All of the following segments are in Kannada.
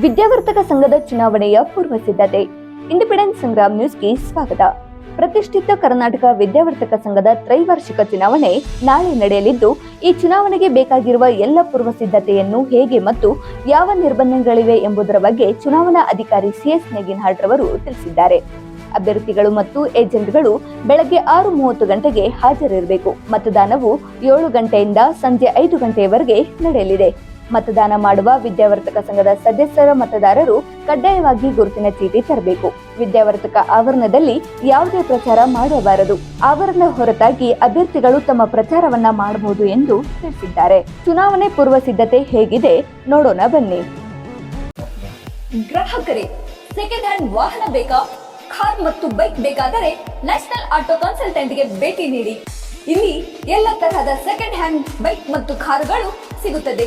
ವಿದ್ಯಾವರ್ತಕ ಸಂಘದ ಚುನಾವಣೆಯ ಪೂರ್ವ ಸಿದ್ಧತೆ. ಇಂಡಿಪೆಂಡೆನ್ಸ್ ಸಂಗ್ರಾಮ್ ನ್ಯೂಸ್ಗೆ ಸ್ವಾಗತ. ಪ್ರತಿಷ್ಠಿತ ಕರ್ನಾಟಕ ವಿದ್ಯಾವರ್ತಕ ಸಂಘದ ತ್ರೈವಾರ್ಷಿಕ ಚುನಾವಣೆ ನಾಳೆ ನಡೆಯಲಿದ್ದು, ಈ ಚುನಾವಣೆಗೆ ಬೇಕಾಗಿರುವ ಎಲ್ಲ ಪೂರ್ವ ಸಿದ್ಧತೆಯನ್ನು ಹೇಗೆ ಮತ್ತು ಯಾವ ನಿರ್ಬಂಧಗಳಿವೆ ಎಂಬುದರ ಬಗ್ಗೆ ಚುನಾವಣಾ ಅಧಿಕಾರಿ ಸಿಎಸ್ ನೆಗಿನ್ಹಾಟ್ ರವರು ತಿಳಿಸಿದ್ದಾರೆ. ಅಭ್ಯರ್ಥಿಗಳು ಮತ್ತು ಏಜೆಂಟ್ಗಳು ಬೆಳಗ್ಗೆ ಆರು ಮೂವತ್ತು ಗಂಟೆಗೆ ಹಾಜರಿರಬೇಕು. ಮತದಾನವು ಏಳು ಗಂಟೆಯಿಂದ ಸಂಜೆ ಐದು ಗಂಟೆಯವರೆಗೆ ನಡೆಯಲಿದೆ. ಮತದಾನ ಮಾಡುವ ವಿದ್ಯಾವರ್ತಕ ಸಂಘದ ಸದಸ್ಯರ ಮತದಾರರು ಕಡ್ಡಾಯವಾಗಿ ಗುರುತಿನ ಚೀಟಿ ತರಬೇಕು. ವಿದ್ಯಾವರ್ತಕ ಆವರಣದಲ್ಲಿ ಯಾವುದೇ ಪ್ರಚಾರ ಮಾಡಬಾರದು. ಆವರಣ ಹೊರತಾಗಿ ಅಭ್ಯರ್ಥಿಗಳು ತಮ್ಮ ಪ್ರಚಾರವನ್ನ ಮಾಡಬಹುದು ಎಂದು ತಿಳಿಸಿದ್ದಾರೆ. ಚುನಾವಣೆ ಪೂರ್ವ ಸಿದ್ಧತೆ ಹೇಗಿದೆ? ನೋಡೋಣ ಬನ್ನಿ. ಗ್ರಾಹಕರೇ ಸೆಕೆಂಡ್ ಹ್ಯಾಂಡ್ ವಾಹನ ಬೇಕಾ? ಕಾರ್ ಮತ್ತು ಬೈಕ್ ಬೇಕಾದರೆ ನ್ಯಾಷನಲ್ ಆಟೋ ಕನ್ಸಲ್ಟೆಂಟ್ಗೆ ಭೇಟಿ ನೀಡಿ. ಇಲ್ಲಿ ಎಲ್ಲ ತರಹದ ಸೆಕೆಂಡ್ ಹ್ಯಾಂಡ್ ಬೈಕ್ ಮತ್ತು ಕಾರುಗಳು ಸಿಗುತ್ತದೆ.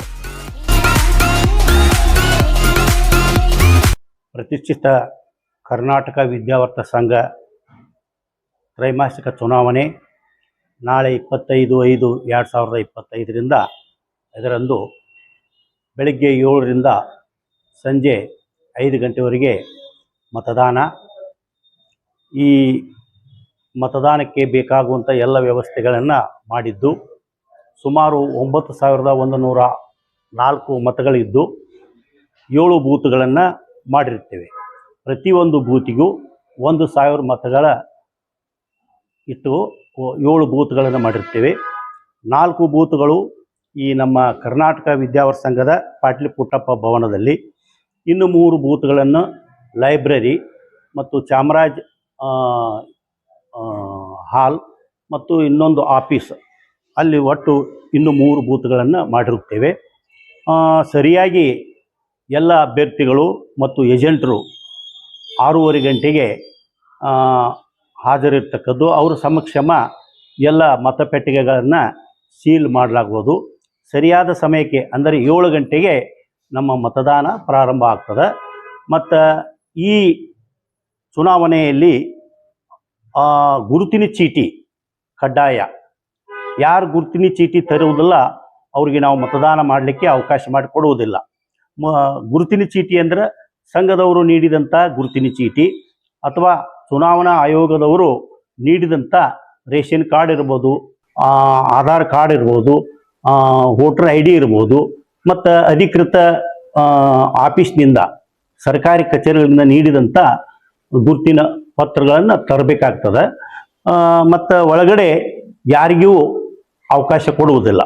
ಪ್ರತಿಷ್ಠಿತ ಕರ್ನಾಟಕ ವಿದ್ಯಾವರ್ತ ಸಂಘ ತ್ರೈಮಾಸಿಕ ಚುನಾವಣೆ ನಾಳೆ ಇಪ್ಪತ್ತೈದು ಐದು ಎರಡು ಸಾವಿರದ ಇಪ್ಪತ್ತೈದರಿಂದ ಇದರಂದು ಬೆಳಗ್ಗೆ ಏಳರಿಂದ ಸಂಜೆ ಐದು ಗಂಟೆವರೆಗೆ ಮತದಾನ. ಈ ಮತದಾನಕ್ಕೆ ಬೇಕಾಗುವಂಥ ಎಲ್ಲ ವ್ಯವಸ್ಥೆಗಳನ್ನು ಮಾಡಿದ್ದು ಸುಮಾರು ಒಂಬತ್ತು ಸಾವಿರದ ಒಂದು ನೂರ ನಾಲ್ಕು ಮತಗಳಿದ್ದು ಏಳು ಬೂತ್ಗಳನ್ನು ಮಾಡಿರ್ತೇವೆ ಪ್ರತಿಯೊಂದು ಬೂತಿಗೂ ಒಂದು ಸಾವಿರ ಮತಗಳ ಇಟ್ಟು ಏಳು ಬೂತ್ಗಳನ್ನು ಮಾಡಿರ್ತೇವೆ ನಾಲ್ಕು ಬೂತ್ಗಳು ಈ ನಮ್ಮ ಕರ್ನಾಟಕ ವಿದ್ಯಾವರ ಸಂಘದ ಪಾಟ್ಲಿ ಪುಟ್ಟಪ್ಪ ಭವನದಲ್ಲಿ, ಇನ್ನು ಮೂರು ಬೂತ್ಗಳನ್ನು ಲೈಬ್ರರಿ ಮತ್ತು ಚಾಮರಾಜ್ ಹಾಲ್ ಮತ್ತು ಇನ್ನೊಂದು ಆಫೀಸ್, ಅಲ್ಲಿ ಒಟ್ಟು ಇನ್ನು ಮೂರು ಬೂತ್ಗಳನ್ನು ಮಾಡಿರುತ್ತೇವೆ. ಸರಿಯಾಗಿ ಎಲ್ಲ ಅಭ್ಯರ್ಥಿಗಳು ಮತ್ತು ಏಜೆಂಟರು ಆರೂವರೆ ಗಂಟೆಗೆ ಹಾಜರಿರ್ತಕ್ಕದ್ದು. ಅವರ ಸಮಕ್ಷಮ ಎಲ್ಲ ಮತಪೆಟ್ಟಿಗೆಗಳನ್ನು ಸೀಲ್ ಮಾಡಲಾಗುವುದು ಸರಿಯಾದ ಸಮಯಕ್ಕೆ, ಅಂದರೆ ಏಳು ಗಂಟೆಗೆ ನಮ್ಮ ಮತದಾನ ಪ್ರಾರಂಭ ಆಗ್ತದೆ. ಮತ್ತು ಈ ಚುನಾವಣೆಯಲ್ಲಿ ಗುರುತಿನ ಚೀಟಿ, ಕಡ್ಡಾಯ. ಯಾರು ಗುರುತಿನ ಚೀಟಿ ತರುವುದಿಲ್ಲ, ಅವರಿಗೆ ನಾವು ಮತದಾನ ಮಾಡಲಿಕ್ಕೆ ಅವಕಾಶ ಮಾಡಿಕೊಡುವುದಿಲ್ಲ. ಗುರುತಿನ ಚೀಟಿ ಅಂದ್ರೆ ಸಂಘದವರು ನೀಡಿದಂಥ ಗುರುತಿನ ಚೀಟಿ ಅಥವಾ ಚುನಾವಣಾ ಆಯೋಗದವರು ನೀಡಿದಂಥ ರೇಷನ್ ಕಾರ್ಡ್ ಇರ್ಬೋದು ಆಧಾರ್ ಕಾರ್ಡ್ ಇರ್ಬೋದು ವೋಟರ್ ಐ ಡಿ ಇರ್ಬೋದು, ಮತ್ತು ಅಧಿಕೃತ ಆಫೀಸ್ನಿಂದ, ಸರ್ಕಾರಿ ಕಚೇರಿಗಳಿಂದ ನೀಡಿದಂಥ ಗುರುತಿನ ಪತ್ರಗಳನ್ನು ತರಬೇಕಾಗ್ತದೆ. ಮತ್ತು ಒಳಗಡೆ ಯಾರಿಗೂ ಅವಕಾಶ ಕೊಡುವುದಿಲ್ಲ.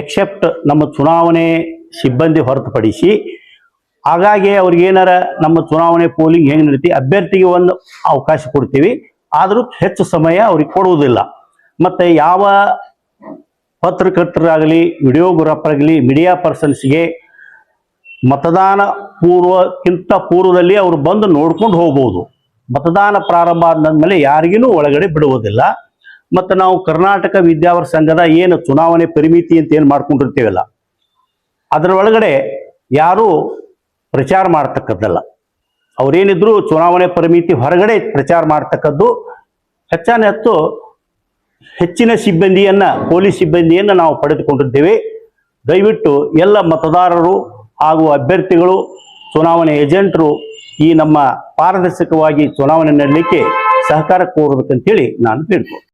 ಎಕ್ಸೆಪ್ಟ್ ನಮ್ಮ ಚುನಾವಣೆ ಸಿಬ್ಬಂದಿ ಹೊರತುಪಡಿಸಿ ಹಾಗಾಗಿ ಅವ್ರಿಗೆ ಏನಾರ ನಮ್ಮ ಚುನಾವಣೆ ಪೋಲಿಂಗ್ ಹೆಂಗ್ ನಡೀತಿ? ಅಭ್ಯರ್ಥಿಗೆ ಒಂದು ಅವಕಾಶ ಕೊಡ್ತೀವಿ. ಆದರೂ ಹೆಚ್ಚು ಸಮಯ ಅವ್ರಿಗೆ ಕೊಡುವುದಿಲ್ಲ. ಮತ್ತು ಯಾವ ಪತ್ರಕರ್ತರಾಗಲಿ ವಿಡಿಯೋಗ್ರಾಫರ್ಗಲಿ ಮೀಡಿಯಾ ಪರ್ಸನ್ಸ್ಗೆ ಮತದಾನ ಪೂರ್ವಕ್ಕಿಂತ ಪೂರ್ವದಲ್ಲಿ ಅವರು ಬಂದು ನೋಡ್ಕೊಂಡು ಹೋಗ್ಬೋದು. ಮತದಾನ ಪ್ರಾರಂಭ ಆದ್ಮೇಲೆ ಯಾರಿಗೂ ಒಳಗಡೆ ಬಿಡುವುದಿಲ್ಲ. ಮತ್ತು ನಾವು ಕರ್ನಾಟಕ ವಿದ್ಯಾವರ ಸಂಘದ ಏನು ಚುನಾವಣೆ ಪರಿಮಿತಿ ಅಂತ ಏನು ಮಾಡ್ಕೊಂಡಿರ್ತೀವಲ್ಲ? ಅದರ ಒಳಗಡೆ ಯಾರೂ ಪ್ರಚಾರ ಮಾಡ್ತಕ್ಕದ್ದಲ್ಲ. ಅವರೇನಿದ್ರು ಚುನಾವಣೆ ಪರಿಮಿತಿ ಹೊರಗಡೆ ಪ್ರಚಾರ ಮಾಡ್ತಕ್ಕದ್ದು ಹೆಚ್ಚಾನ ಹೆಚ್ಚು ಹೆಚ್ಚಿನ ಸಿಬ್ಬಂದಿಯನ್ನ, ಪೊಲೀಸ್ ಸಿಬ್ಬಂದಿಯನ್ನು ನಾವು ಪಡೆದುಕೊಂಡಿದ್ದೇವೆ. ದಯವಿಟ್ಟು ಎಲ್ಲ ಮತದಾರರು ಹಾಗೂ ಅಭ್ಯರ್ಥಿಗಳು, ಚುನಾವಣೆ ಏಜೆಂಟರು ಈ ನಮ್ಮ ಪಾರದರ್ಶಕವಾಗಿ ಚುನಾವಣೆ ನಡಲಿಕ್ಕೆ ಸಹಕಾರ ಕೋರಬೇಕಂತೇಳಿ ನಾನು ಬೇಡ್ಕೊ